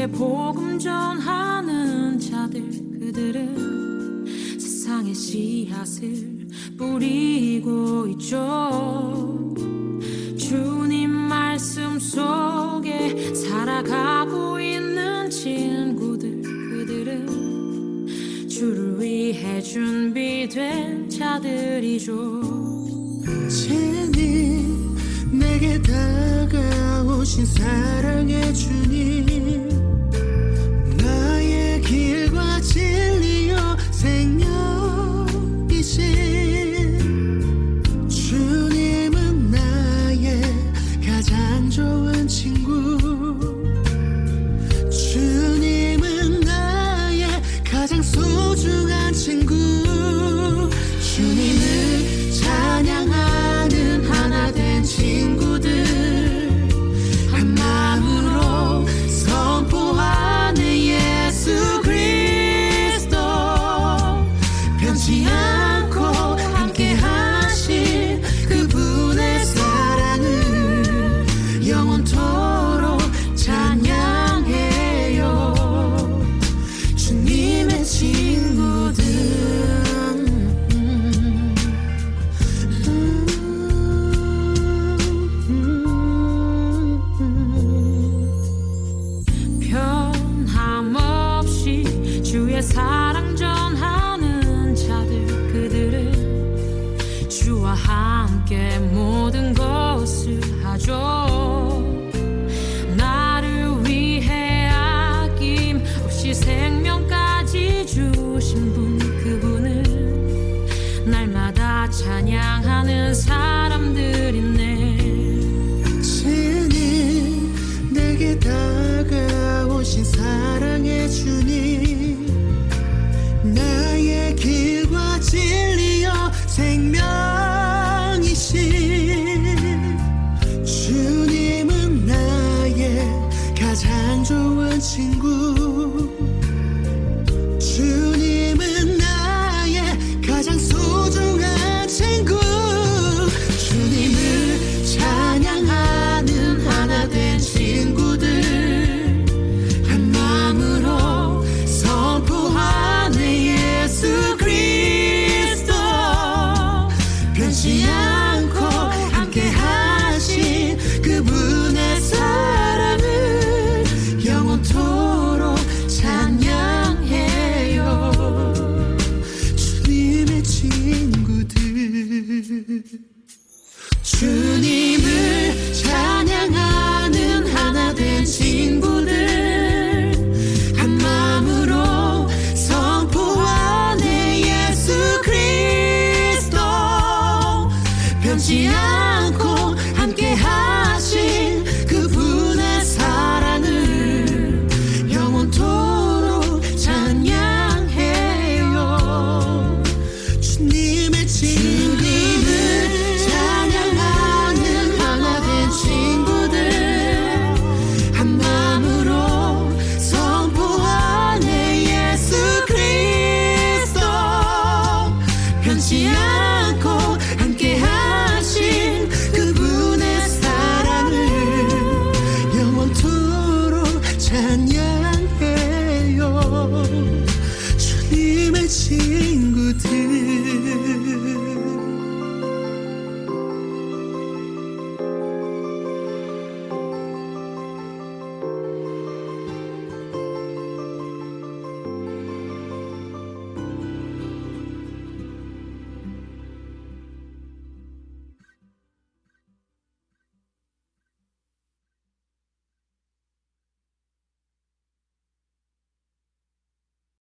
주의 복음 전하는 자들 그들은 세상의 씨앗을 뿌리고 있죠. 주님 말씀 속에 살아가고 있는 친구들 그들은 주를 위해 준비된 자들이죠. 주님 내게 다가오신 사랑 변치 않고 함께 하신 그분의 사랑을 영원토록 찬양해요. 주님의 친구들. 변함없이 주의 사랑 전 주와 함께 모든 것을 하죠. 나를 위해 아낌 없이 생명까지 주신 분 그분은 날마다 찬양하 친구 변